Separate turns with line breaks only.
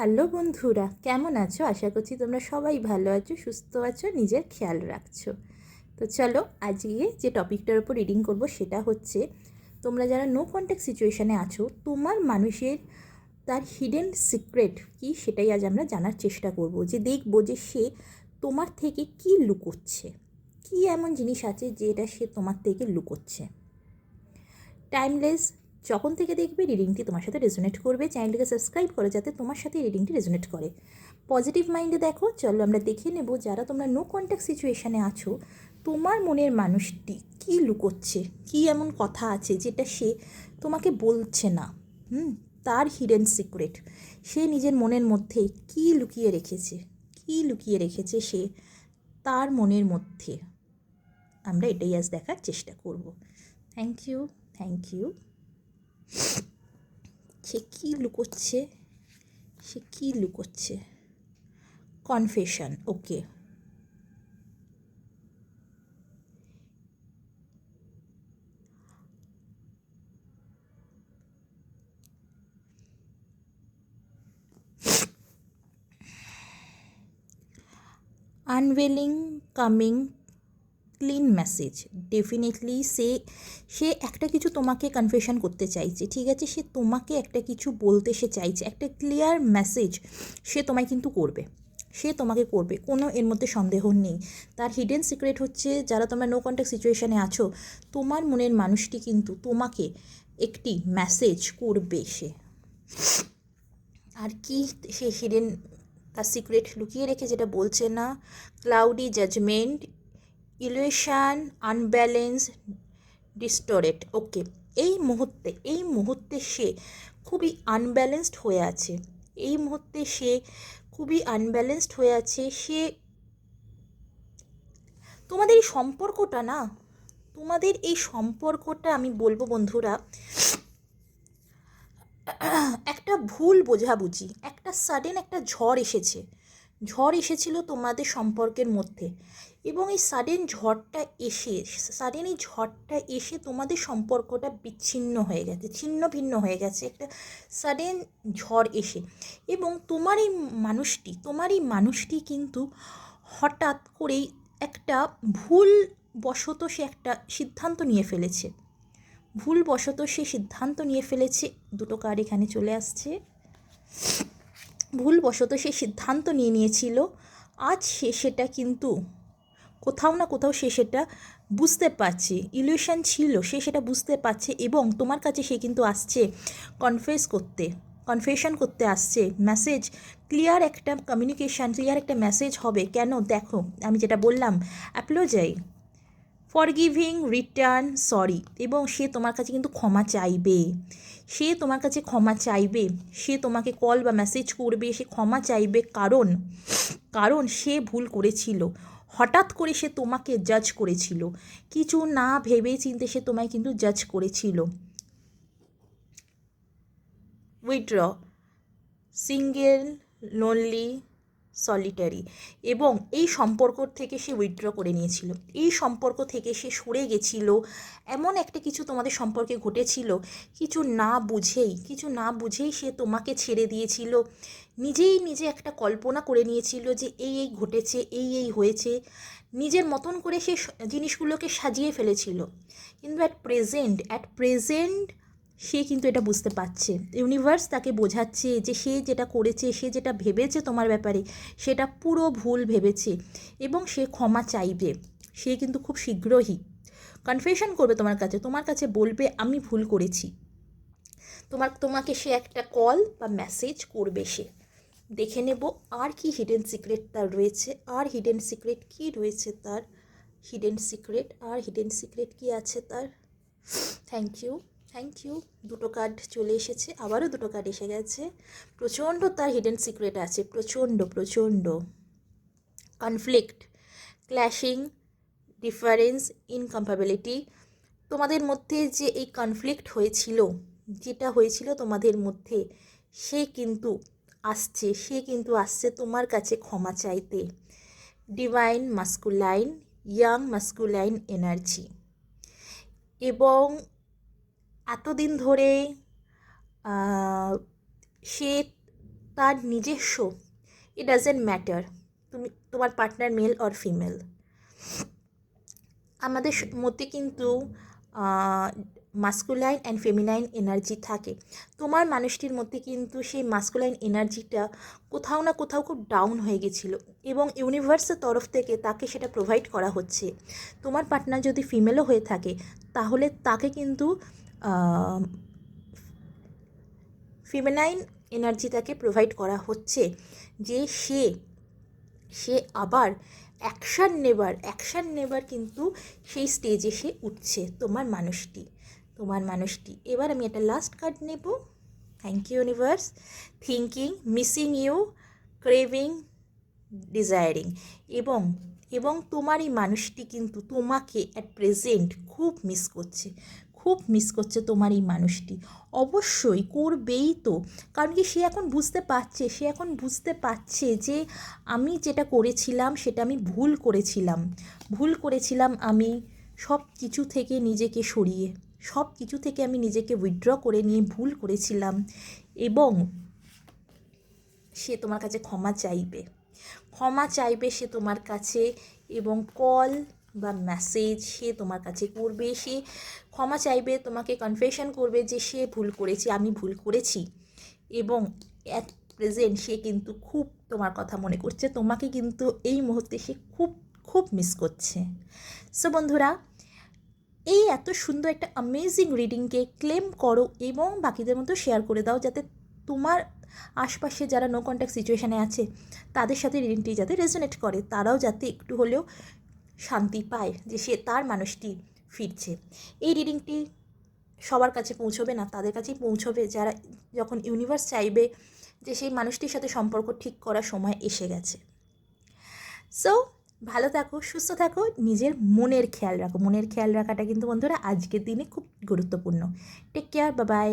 Hello বন্ধুরা, কেমন আছো? আশা করছি তোমরা সবাই ভালো আছো, সুস্থ আছো, নিজের খেয়াল রাখছো। তো চলো, আজকে যে টপিকটার উপর রিডিং করব সেটা হচ্ছে, তোমরা যারা নো কন্ট্যাক্ট সিচুয়েশানে আছো, তোমার মানুষের তার হিডেন সিক্রেট কি সেটাই আজ আমরা জানার চেষ্টা করব। যে দেখব যে সে তোমার থেকে কি লুকোচ্ছে, কি এমন জিনিস আছে যেটা সে তোমার থেকে লুকোচ্ছে। টাইমলেস যখন থেকে দেখবে রিডিংটি তোমার সাথে রেজোনেট করবে চ্যানেলটিকে সাবস্ক্রাইব করো যাতে তোমার সাথে রিডিংটি রেজোনেট করে। পজিটিভ মাইন্ডে দেখো, চলো আমরা দেখে নেব যারা তোমরা নো কন্ট্যাক্ট সিচুয়েশানে আছো, তোমার মনের মানুষটি কি লুকোচ্ছে? কি এমন কথা আছে যেটা সে তোমাকে বলছে না? হুম, তার হিডেন সিক্রেট সে নিজের মনের মধ্যে কি লুকিয়ে রেখেছে? কি লুকিয়ে রেখেছে সে তার মনের মধ্যে? আমরা এটাই আজ দেখার চেষ্টা করব। থ্যাংক ইউ থ্যাংক ইউ সে কী লুকোচ্ছে? সে কী লুকোচ্ছে? Confession okay unveiling coming clean message definitely সে সে একটা কিছু তোমাকে কনফেশন করতে চাইছে, ঠিক আছে? সে তোমাকে একটা কিছু বলতে সে চাইছে, একটা ক্লিয়ার মেসেজ সে তোমায় কিন্তু করবে। সে তোমাকে করবে, কোনো এর মধ্যে সন্দেহ নেই। তার হিডেন সিক্রেট হচ্ছে, যারা তোমরা নো কন্ট্যাক্ট সিচুয়েশানে আছো, তোমার মনের মানুষটি কিন্তু তোমাকে একটি মেসেজ করবে সে। আর কি সে হিডেন তার সিক্রেট লুকিয়ে রেখে যেটা বলছে না cloudy judgement illusion unbalance distort okay এই মুহূর্তে এই মুহূর্তে সে খুবই আনব্যালেন্সড হয়ে আছে। এই মুহূর্তে সে খুবই আনব্যালেন্সড হয়ে আছে। সে তোমাদের এই সম্পর্কটা না, তোমাদের এই সম্পর্কটা আমি বলব বন্ধুরা, একটা ভুল বোঝাবুঝি, একটা সাডেন একটা ঝড় এসেছে। ঝড় এসেছিল তোমাদের সম্পর্কের মধ্যে। এবং এই সাডেন ঝড়টা এসে সাডেন এই ঝড়টা এসে তোমাদের সম্পর্কটা বিচ্ছিন্ন হয়ে গেছে, ছিন্ন ভিন্ন হয়ে গেছে। একটা সাডেন ঝড় এসে। এবং তোমার এই মানুষটি, তোমার এই মানুষটি কিন্তু হঠাৎ করেই একটা ভুল বশত সে একটা সিদ্ধান্ত নিয়ে ফেলেছে। ভুলবশত সে সিদ্ধান্ত নিয়ে ফেলেছে। দুটো কার্ড এখানে চলে আসছে। ভুলবশত সে সিদ্ধান্ত নিয়ে নিয়েছিল। আজ সে সেটা কিন্তু কোথাও না কোথাও সে সেটা বুঝতে পারছে। ইলিউশন ছিল, সে সেটা বুঝতে পারছে এবং তোমার কাছে সে কিন্তু আসছে কনফেস করতে। কনফেশন করতে আসছে। মেসেজ ক্লিয়ার একটা কমিউনিকেশান ক্লিয়ার একটা মেসেজ হবে। কেন? দেখো, আমি যেটা বললাম অ্যাপ্লোজাই ফরগিভিং রিটার্ন সরি এবং সে তোমার কাছে কিন্তু ক্ষমা চাইবে। সে তোমার কাছে ক্ষমা চাইবে। সে তোমাকে কল বা মেসেজ করবে। সে ক্ষমা চাইবে কারণ কারণ সে ভুল করেছিল। হঠাৎ করে সে তোমাকে জাজ করেছিল। কিছু না ভেবে চিনতে সে তোমায় কিন্তু জাজ করেছিল। উইথড্র সিঙ্গেল লোনলি সলিটারি এবং এই সম্পর্ক থেকে সে উইথড্র করে নিয়েছিল। এই সম্পর্ক থেকে সে সরে গেছিল। এমন একটা কিছু তোমাদের সম্পর্কে ঘটেছিল, কিছু না বুঝেই, কিছু না বুঝেই সে তোমাকে ছেড়ে দিয়েছিল। নিজেই নিজে একটা কল্পনা করে নিয়েছিল যে এই এই ঘটেছে, এই এই হয়েছে। নিজের মতন করে সে জিনিসগুলোকে সাজিয়ে ফেলেছিল। কিন্তু অ্যাট প্রেজেন্ট অ্যাট প্রেজেন্ট সে কিন্তু এটা বুঝতে পারছে। ইউনিভার্স তাকে বোঝাচ্ছে যে সে যেটা করেছে, সে যেটা ভেবেছে তোমার ব্যাপারে, সেটা পুরো ভুল ভেবেছে এবং সে ক্ষমা চাইবে। সে কিন্তু খুব শীঘ্রই কনফেশন করবে তোমার কাছে তোমার কাছে বলবে, আমি ভুল করেছি। তোমার, তোমাকে সে একটা কল বা মেসেজ করবে সে। দেখে নেব আর কি হিডেন সিক্রেট তার রয়েছে, আর হিডেন সিক্রেট কি রয়েছে তার? হিডেন সিক্রেট আর হিডেন সিক্রেট কি আছে তার? থ্যাংক ইউ থ্যাংক ইউ দুটো কার্ড চলে এসেছে, আবারও দুটো কার্ড এসে গেছে। প্রচণ্ড তার হিডেন সিক্রেট আছে, প্রচণ্ড প্রচণ্ড। কনফ্লিক্ট ক্ল্যাশিং ডিফারেন্স ইনকম্পাবিলিটি তোমাদের মধ্যে যে এই কনফ্লিক্ট হয়েছিল, যেটা হয়েছিল তোমাদের মধ্যে, সে কিন্তু আসছে, সে কিন্তু আসছে তোমার কাছে ক্ষমা চাইতে। Divine masculine young masculine energy এবং এতদিন ধরে সে তার নিজস্ব ইট ডাজেন্ট ম্যাটার তুমি, তোমার পার্টনার মেল অর ফিমেল আমাদের মধ্যে কিন্তু মাস্কুলাইন অ্যান্ড ফেমিনাইন এনার্জি থাকে। তোমার মানুষটির মধ্যে কিন্তু সেই মাস্কুলাইন এনার্জিটা কোথাও না কোথাও খুব ডাউন হয়ে গেছিল এবং ইউনিভার্সের তরফ থেকে তাকে সেটা প্রোভাইড করা হচ্ছে। তোমার পার্টনার যদি ফিমেলও হয়ে থাকে, তাহলে তাকে কিন্তু ফিমেনাইন এনার্জি তাকে প্রোভাইড করা হচ্ছে যে সে সে আবার অ্যাকশান নেবার অ্যাকশান নেবার কিন্তু সেই স্টেজে সে উঠছে তোমার মানুষটি তোমার মানুষটি। এবার আমি একটা লাস্ট কার্ড নেব। Thank you universe thinking missing you craving desiring এবং এবং তোমার এই মানুষটি কিন্তু তোমাকে অ্যাট প্রেজেন্ট খুব মিস করছে। খুব মিস করছে তোমার এই মানুষটি। অবশ্যই করবেই তো। কারণ কি সে এখন বুঝতে পারছে, সে এখন বুঝতে পারছে যে আমি যেটা করেছিলাম সেটা আমি ভুল করেছিলাম। ভুল করেছিলাম আমি সব কিছু থেকে নিজেকে সরিয়ে, সব কিছু থেকে আমি নিজেকে উইথড্র করে নিয়ে ভুল করেছিলাম এবং সে তোমার কাছে ক্ষমা চাইবে। ক্ষমা চাইবে সে তোমার কাছে এবং কল বা মেসেজ সে তোমার কাছে করবে, সে ক্ষমা চাইবে, তোমাকে কনফেশন করবে যে সে ভুল করেছে, আমি ভুল করেছি। এবং অ্যাট প্রেজেন্ট সে কিন্তু খুব তোমার কথা মনে করছে, তোমাকে কিন্তু এই মুহূর্তে সে খুব খুব মিস করছে। সো বন্ধুরা, এই এত সুন্দর একটা অ্যামেজিং রিডিংকে ক্লেম করো এবং বাকিদের মতো শেয়ার করে দাও, যাতে তোমার আশপাশে যারা নো কন্ট্যাক্ট সিচুয়েশানে আছে, তাদের সাথে রিডিংটি যাতে রেজোনেট করে। তারাও যাতে একটু হলেও শান্তি পায় যে সে তার মানুষটি ফিরছে। এই রিডিংটি সবার কাছে পৌঁছবে না, তাদের কাছেই পৌঁছবে যারা যখন ইউনিভার্স চাইবে যে সেই মানুষটির সাথে সম্পর্ক ঠিক করার সময় এসে গেছে। সো ভালো থাকো, সুস্থ থাকো, নিজের মনের খেয়াল রাখো। মনের খেয়াল রাখাটা কিন্তু বন্ধুরা আজকের দিনে খুব গুরুত্বপূর্ণ। টেক কেয়ার বাবাই